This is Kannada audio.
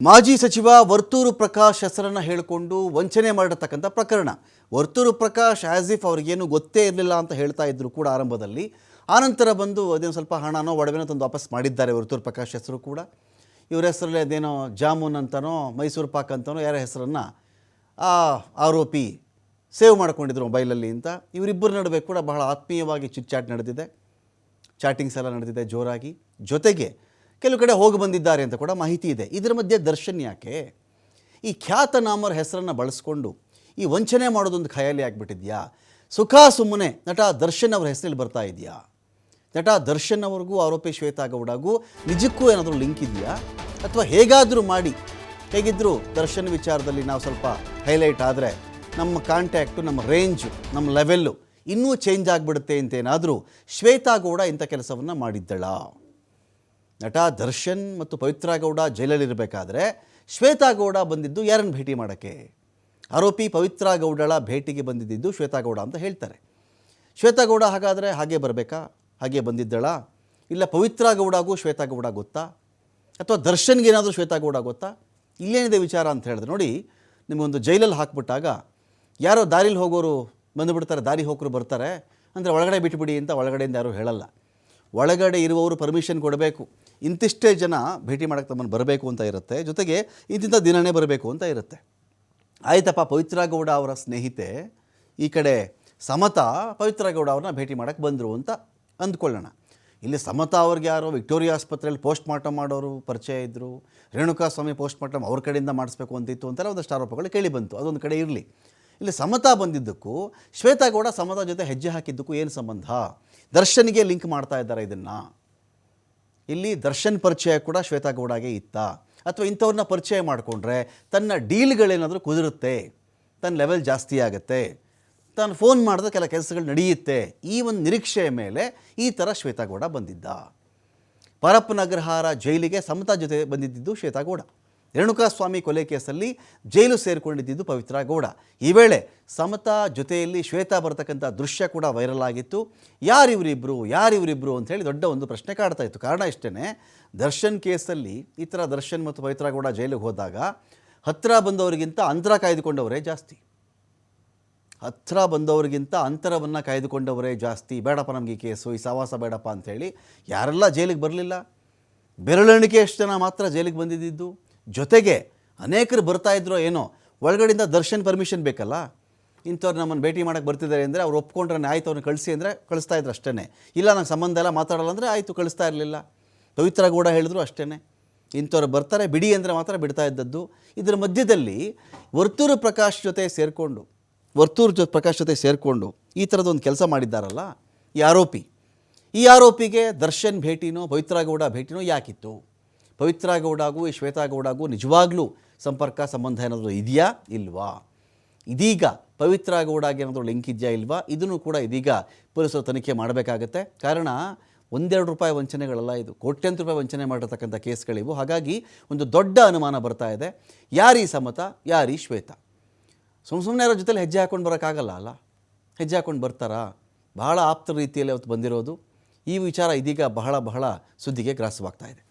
ಮಾಜಿ ಸಚಿವ ವರ್ತೂರು ಪ್ರಕಾಶ್ ಹೆಸರನ್ನು ಹೇಳಿಕೊಂಡು ವಂಚನೆ ಮಾಡಿರ್ತಕ್ಕಂಥ ಪ್ರಕರಣ. ವರ್ತೂರು ಪ್ರಕಾಶ್ ಆ್ಯಸ್ ಅವ್ರಿಗೇನು ಗೊತ್ತೇ ಇರಲಿಲ್ಲ ಅಂತ ಹೇಳ್ತಾ ಇದ್ರು ಕೂಡ ಆರಂಭದಲ್ಲಿ. ಆನಂತರ ಬಂದು ಅದೇನು ಸ್ವಲ್ಪ ಹಣನೋ ಒಡವೆನೋ ತಂದು ವಾಪಸ್ ಮಾಡಿದ್ದಾರೆ ವರ್ತೂರು ಪ್ರಕಾಶ್ ಹೆಸರು ಕೂಡ. ಇವ್ರ ಹೆಸರಲ್ಲಿ ಅದೇನೋ ಜಾಮೂನ್ ಅಂತನೋ, ಮೈಸೂರು ಪಾಕ್ ಅಂತನೋ ಯಾರ ಹೆಸರನ್ನು ಆ ಆರೋಪಿ ಸೇವ್ ಮಾಡ್ಕೊಂಡಿದ್ರು ಮೊಬೈಲಲ್ಲಿ ಅಂತ. ಇವರಿಬ್ಬರ ನಡುವೆ ಕೂಡ ಬಹಳ ಆತ್ಮೀಯವಾಗಿ ಚಿಟ್ಚಾಟ್ ನಡೆದಿದೆ. ಚಾಟಿಂಗ್ಸ್ ಎಲ್ಲ ನಡೆದಿದೆ ಜೋರಾಗಿ. ಜೊತೆಗೆ ಕೆಲವು ಕಡೆ ಹೋಗಿ ಬಂದಿದ್ದಾರೆ ಅಂತ ಕೂಡ ಮಾಹಿತಿ ಇದೆ. ಇದರ ಮಧ್ಯೆ ದರ್ಶನ್ ಯಾಕೆ? ಈ ಖ್ಯಾತನಾಮರ ಹೆಸರನ್ನು ಬಳಸ್ಕೊಂಡು ಈ ವಂಚನೆ ಮಾಡೋದೊಂದು ಖಯಾಲಿ ಆಗಿಬಿಟ್ಟಿದ್ಯಾ? ಸುಖ ಸುಮ್ಮನೆ ನಟ ದರ್ಶನ್ ಅವರ ಹೆಸರಲ್ಲಿ ಬರ್ತಾ ಇದೆಯಾ? ನಟ ದರ್ಶನ್ ಅವ್ರಿಗೂ ಆರೋಪಿ ಶ್ವೇತಾ ಗೌಡಗೂ ನಿಜಕ್ಕೂ ಏನಾದರೂ ಲಿಂಕ್ ಇದೆಯಾ? ಅಥವಾ ಹೇಗಾದರೂ ಮಾಡಿ. ಹೇಗಿದ್ದರೂ ದರ್ಶನ್ ವಿಚಾರದಲ್ಲಿ ನಾವು ಸ್ವಲ್ಪ ಹೈಲೈಟ್ ಆದರೆ ನಮ್ಮ ಕಾಂಟ್ಯಾಕ್ಟು, ನಮ್ಮ ರೇಂಜು, ನಮ್ಮ ಲೆವೆಲ್ಲು ಇನ್ನೂ ಚೇಂಜ್ ಆಗಿಬಿಡುತ್ತೆ ಅಂತೇನಾದರೂ ಶ್ವೇತಾ ಗೌಡ ಇಂಥ ಕೆಲಸವನ್ನು ಮಾಡಿದ್ದಳ? ನಟ ದರ್ಶನ್ ಮತ್ತು ಪವಿತ್ರ ಗೌಡ ಜೈಲಲ್ಲಿರಬೇಕಾದ್ರೆ ಶ್ವೇತಾ ಗೌಡ ಬಂದಿದ್ದು ಯಾರನ್ನು ಭೇಟಿ ಮಾಡೋಕ್ಕೆ? ಆರೋಪಿ ಪವಿತ್ರ ಗೌಡಳ ಭೇಟಿಗೆ ಬಂದಿದ್ದು ಶ್ವೇತಾ ಗೌಡ ಅಂತ ಹೇಳ್ತಾರೆ. ಶ್ವೇತಾ ಗೌಡ ಹಾಗಾದರೆ ಹಾಗೆ ಬರಬೇಕಾ? ಹಾಗೆ ಬಂದಿದ್ದಳ? ಇಲ್ಲ ಪವಿತ್ರ ಗೌಡಗೂ ಶ್ವೇತಾ ಗೌಡ ಗೊತ್ತಾ? ಅಥವಾ ದರ್ಶನ್ಗೇನಾದರೂ ಶ್ವೇತಾ ಗೌಡ ಗೊತ್ತಾ? ಇಲ್ಲೇನಿದೆ ವಿಚಾರ ಅಂತ ಹೇಳಿದ್ರೆ ನೋಡಿ, ನಿಮಗೊಂದು ಜೈಲಲ್ಲಿ ಹಾಕ್ಬಿಟ್ಟಾಗ ಯಾರೋ ದಾರಿಲಿ ಹೋಗೋರು ಬಂದುಬಿಡ್ತಾರೆ, ದಾರಿ ಹೋಗೋರು ಬರ್ತಾರೆ, ಅಂದರೆ ಒಳಗಡೆ ಬಿಟ್ಬಿಡಿ ಅಂತ ಒಳಗಡೆಯಿಂದ ಯಾರೂ ಹೇಳಲ್ಲ. ಒಳಗಡೆ ಇರುವವರು ಪರ್ಮಿಷನ್ ಕೊಡಬೇಕು. ಇಂತಿಷ್ಟೇ ಜನ ಭೇಟಿ ಮಾಡೋಕ್ಕೆ ತಮ್ಮನ್ನು ಬರಬೇಕು ಅಂತ ಇರುತ್ತೆ. ಜೊತೆಗೆ ಇಂತಿಂಥ ದಿನನೇ ಬರಬೇಕು ಅಂತ ಇರುತ್ತೆ. ಆಯ್ತಪ್ಪ ಪವಿತ್ರ ಗೌಡ ಅವರ ಸ್ನೇಹಿತೆ ಈ ಕಡೆ ಸಮತಾ ಪವಿತ್ರ ಗೌಡ ಅವ್ರನ್ನ ಭೇಟಿ ಮಾಡೋಕ್ಕೆ ಬಂದರು ಅಂತ ಅಂದ್ಕೊಳ್ಳೋಣ. ಇಲ್ಲಿ ಸಮತಾ ಅವ್ರಿಗೆ ಯಾರೋ ವಿಕ್ಟೋರಿಯಾ ಆಸ್ಪತ್ರೆಯಲ್ಲಿ ಪೋಸ್ಟ್ ಮಾರ್ಟಮ್ ಮಾಡೋರು ಪರಿಚಯ ಇದ್ದರು ರೇಣುಕಾಸ್ವಾಮಿ ಪೋಸ್ಟ್ ಮಾರ್ಟಮ್ ಅವ್ರ ಕಡೆಯಿಂದ ಮಾಡಿಸ್ಬೇಕು ಅಂತಿತ್ತು ಅಂತೆಲ್ಲ ಒಂದಷ್ಟು ಆರೋಪಗಳು ಕೇಳಿ ಬಂತು. ಅದೊಂದು ಕಡೆ ಇರಲಿ. ಇಲ್ಲಿ ಸಮತಾ ಬಂದಿದ್ದಕ್ಕೂ ಶ್ವೇತಾ ಗೌಡ ಸಮತಾ ಜೊತೆ ಹೆಜ್ಜೆ ಹಾಕಿದ್ದಕ್ಕೂ ಏನು ಸಂಬಂಧ? ದರ್ಶನ್ಗೆ ಲಿಂಕ್ ಮಾಡ್ತಾ ಇದ್ದಾರೆ ಇದನ್ನು. ಇಲ್ಲಿ ದರ್ಶನ್ ಪರಿಚಯ ಕೂಡ ಶ್ವೇತಾ ಗೌಡಗೆ ಇತ್ತ. ಅಥವಾ ಇಂಥವ್ರನ್ನ ಪರಿಚಯ ಮಾಡಿಕೊಂಡ್ರೆ ತನ್ನ ಡೀಲ್ಗಳೇನಾದರೂ ಕುದುರುತ್ತೆ, ತನ್ನ ಲೆವೆಲ್ ಜಾಸ್ತಿ ಆಗುತ್ತೆ, ತಾನು ಫೋನ್ ಮಾಡಿದ್ರೆ ಕೆಲ ಕೆಲಸಗಳು ನಡೆಯುತ್ತೆ, ಈ ಒಂದು ನಿರೀಕ್ಷೆಯ ಮೇಲೆ ಈ ಥರ ಶ್ವೇತಾ ಗೌಡ ಬಂದಿದ್ದ. ಪರಪ್ಪನಗ್ರಹಾರ ಜೈಲಿಗೆ ಸಮತಾ ಜೊತೆ ಬಂದಿದ್ದು ಶ್ವೇತಾ ಗೌಡ. ರೇಣುಕಾಸ್ವಾಮಿ ಕೊಲೆ ಕೇಸಲ್ಲಿ ಜೈಲು ಸೇರಿಕೊಂಡಿದ್ದು ಪವಿತ್ರ ಗೌಡ. ಈ ವೇಳೆ ಸಮತಾ ಜೊತೆಯಲ್ಲಿ ಶ್ವೇತಾ ಬರತಕ್ಕಂಥ ದೃಶ್ಯ ಕೂಡ ವೈರಲ್ ಆಗಿತ್ತು. ಯಾರಿವರಿಬ್ಬರು ಯಾರಿವರಿಬ್ಬರು ಅಂತ ಹೇಳಿ ದೊಡ್ಡ ಒಂದು ಪ್ರಶ್ನೆ ಕಾಡ್ತಾ ಇತ್ತು. ಕಾರಣ ಇಷ್ಟೇ ದರ್ಶನ್ ಕೇಸಲ್ಲಿ ಈ ಥರ ದರ್ಶನ್ ಮತ್ತು ಪವಿತ್ರ ಗೌಡ ಜೈಲಿಗೆ ಹೋದಾಗ ಹತ್ತಿರ ಬಂದವರಿಗಿಂತ ಅಂತರ ಕಾಯ್ದುಕೊಂಡವರೇ ಜಾಸ್ತಿ. ಹತ್ತಿರ ಬಂದವರಿಗಿಂತ ಅಂತರವನ್ನು ಕಾಯ್ದುಕೊಂಡವರೇ ಜಾಸ್ತಿ. ಬೇಡಪ್ಪ ನಮಗೆ ಈ ಕೇಸು, ಈ ಸವಾಸ ಬೇಡಪ್ಪ ಅಂಥೇಳಿ ಯಾರೆಲ್ಲ ಜೈಲಿಗೆ ಬರಲಿಲ್ಲ. ಬೆರಳೆಣಿಕೆ ಎಷ್ಟು ಜನ ಮಾತ್ರ ಜೈಲಿಗೆ ಬಂದಿದ್ದು? ಜೊತೆಗೆ ಅನೇಕರು ಬರ್ತಾ ಇದ್ರೋ ಏನೋ, ಒಳಗಡೆಯಿಂದ ದರ್ಶನ್ ಪರ್ಮಿಷನ್ ಬೇಕಲ್ಲ? ಇಂಥವ್ರು ನಮ್ಮನ್ನು ಭೇಟಿ ಮಾಡೋಕ್ಕೆ ಬರ್ತಿದ್ದಾರೆ ಅಂದರೆ ಅವ್ರು ಒಪ್ಕೊಂಡ್ರೆ ಆಯ್ತು ಅವ್ರನ್ನ ಕಳಿಸಿ ಅಂದರೆ ಕಳಿಸ್ತಾ ಇದ್ರು ಅಷ್ಟೇ ಇಲ್ಲ, ನಂಗೆ ಸಂಬಂಧ ಎಲ್ಲ ಮಾತಾಡಲ್ಲ ಅಂದರೆ ಆಯಿತು, ಕಳಿಸ್ತಾ ಇರಲಿಲ್ಲ. ಪವಿತ್ರ ಗೌಡ ಹೇಳಿದ್ರು ಅಷ್ಟೇ ಇಂಥವ್ರು ಬರ್ತಾರೆ, ಬಿಡಿ ಅಂದರೆ ಮಾತ್ರ ಬಿಡ್ತಾ ಇದ್ದದ್ದು. ಇದರ ಮಧ್ಯದಲ್ಲಿ ವರ್ತೂರು ಪ್ರಕಾಶ್ ಜೊತೆ ಸೇರಿಕೊಂಡು, ವರ್ತೂರು ಜೊ ಪ್ರಕಾಶ್ ಜೊತೆ ಸೇರಿಕೊಂಡು ಈ ಥರದೊಂದು ಕೆಲಸ ಮಾಡಿದ್ದಾರಲ್ಲ, ಈ ಆರೋಪಿ. ಈ ಆರೋಪಿಗೆ ದರ್ಶನ್ ಭೇಟಿನೋ, ಪವಿತ್ರ ಗೌಡ ಭೇಟಿನೋ ಯಾಕಿತ್ತು? ಪವಿತ್ರ ಗೌಡಾಗೂ ಈ ಶ್ವೇತಾ ಗೌಡಗೂ ನಿಜವಾಗ್ಲೂ ಸಂಪರ್ಕ, ಸಂಬಂಧ ಏನಾದರೂ ಇದೆಯಾ? ಇಲ್ವಾ? ಇದೀಗ ಪವಿತ್ರ ಗೌಡಗೆ ಏನಾದರೂ ಲಿಂಕ್ ಇದೆಯಾ ಇಲ್ವಾ? ಇದನ್ನು ಕೂಡ ಇದೀಗ ಪೊಲೀಸರು ತನಿಖೆ ಮಾಡಬೇಕಾಗತ್ತೆ. ಕಾರಣ ಒಂದೆರಡು ರೂಪಾಯಿ ವಂಚನೆಗಳಲ್ಲ ಇದು. ಕೋಟ್ಯಂತರ ರೂಪಾಯಿ ವಂಚನೆ ಮಾಡಿರ್ತಕ್ಕಂಥ ಕೇಸ್ಗಳಿವು. ಹಾಗಾಗಿ ಒಂದು ದೊಡ್ಡ ಅನುಮಾನ ಬರ್ತಾ ಇದೆ. ಯಾರೀ ಸಮತ? ಯಾರೀ ಶ್ವೇತ? ಸುಮ್ಮ ಸುಮ್ಮನೆ ಅವರ ಜೊತೆಲಿ ಹೆಜ್ಜೆ ಹಾಕ್ಕೊಂಡು ಬರೋಕ್ಕಾಗಲ್ಲ ಅಲ್ಲ? ಹೆಜ್ಜೆ ಹಾಕ್ಕೊಂಡು ಬರ್ತಾರಾ? ಬಹಳ ಆಪ್ತ ರೀತಿಯಲ್ಲಿ ಅವತ್ತು ಬಂದಿರೋದು. ಈ ವಿಚಾರ ಇದೀಗ ಬಹಳ ಬಹಳ ಸುದ್ದಿಗೆ ಗ್ರಾಸವಾಗ್ತಾ ಇದೆ.